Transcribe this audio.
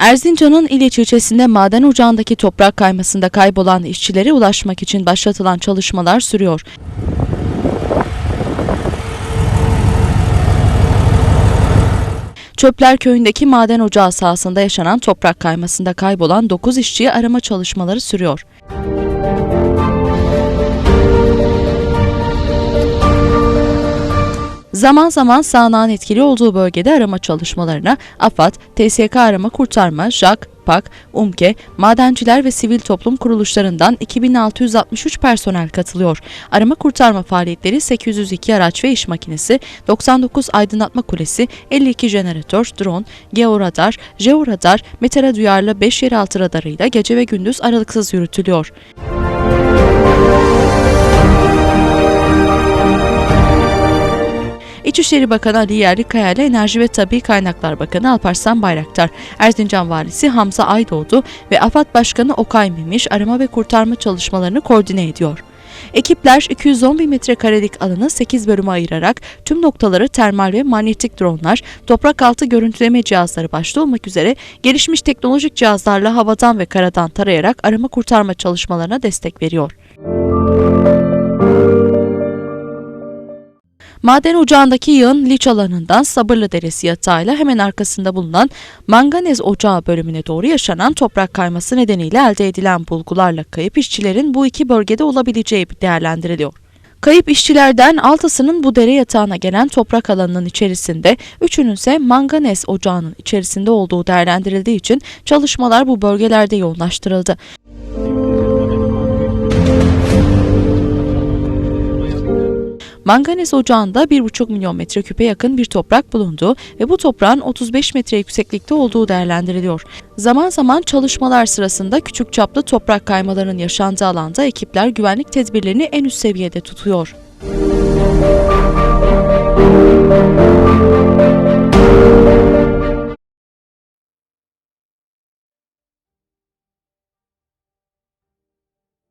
Erzincan'ın İliç ilçesinde maden ocağındaki toprak kaymasında kaybolan işçilere ulaşmak için başlatılan çalışmalar sürüyor. Çöpler köyündeki maden ocağı sahasında yaşanan toprak kaymasında kaybolan 9 işçiyi arama çalışmaları sürüyor. Zaman zaman sağanağın etkili olduğu bölgede arama çalışmalarına AFAD, TSK Arama Kurtarma, JAK, PAK, UMKE, madenciler ve sivil toplum kuruluşlarından 2663 personel katılıyor. Arama kurtarma faaliyetleri 802 araç ve iş makinesi, 99 aydınlatma kulesi, 52 jeneratör, drone, georadar, jeoradar, metara duyarlı 5 yeraltı radarıyla gece ve gündüz aralıksız yürütülüyor. İçişleri Bakanı Ali Yerlikaya ile Enerji ve Tabi Kaynaklar Bakanı Alparslan Bayraktar, Erzincan Valisi Hamza Aydoğdu ve AFAD Başkanı Okay Memiş arama ve kurtarma çalışmalarını koordine ediyor. Ekipler 210 bin metrekarelik alanı 8 bölüme ayırarak tüm noktaları termal ve manyetik dronlar, toprak altı görüntüleme cihazları başta olmak üzere gelişmiş teknolojik cihazlarla havadan ve karadan tarayarak arama kurtarma çalışmalarına destek veriyor. Maden ocağındaki yağın liç alanından Sabırlı Deresi yatağıyla hemen arkasında bulunan manganez ocağı bölümüne doğru yaşanan toprak kayması nedeniyle elde edilen bulgularla kayıp işçilerin bu iki bölgede olabileceği değerlendiriliyor. Kayıp işçilerden altısının bu dere yatağına gelen toprak alanının içerisinde, üçünün ise manganez ocağının içerisinde olduğu değerlendirildiği için çalışmalar bu bölgelerde yoğunlaştırıldı. Manganez ocağında 1,5 milyon metreküpe yakın bir toprak bulunduğu ve bu toprağın 35 metre yükseklikte olduğu değerlendiriliyor. Zaman zaman çalışmalar sırasında küçük çaplı toprak kaymalarının yaşandığı alanda ekipler güvenlik tedbirlerini en üst seviyede tutuyor.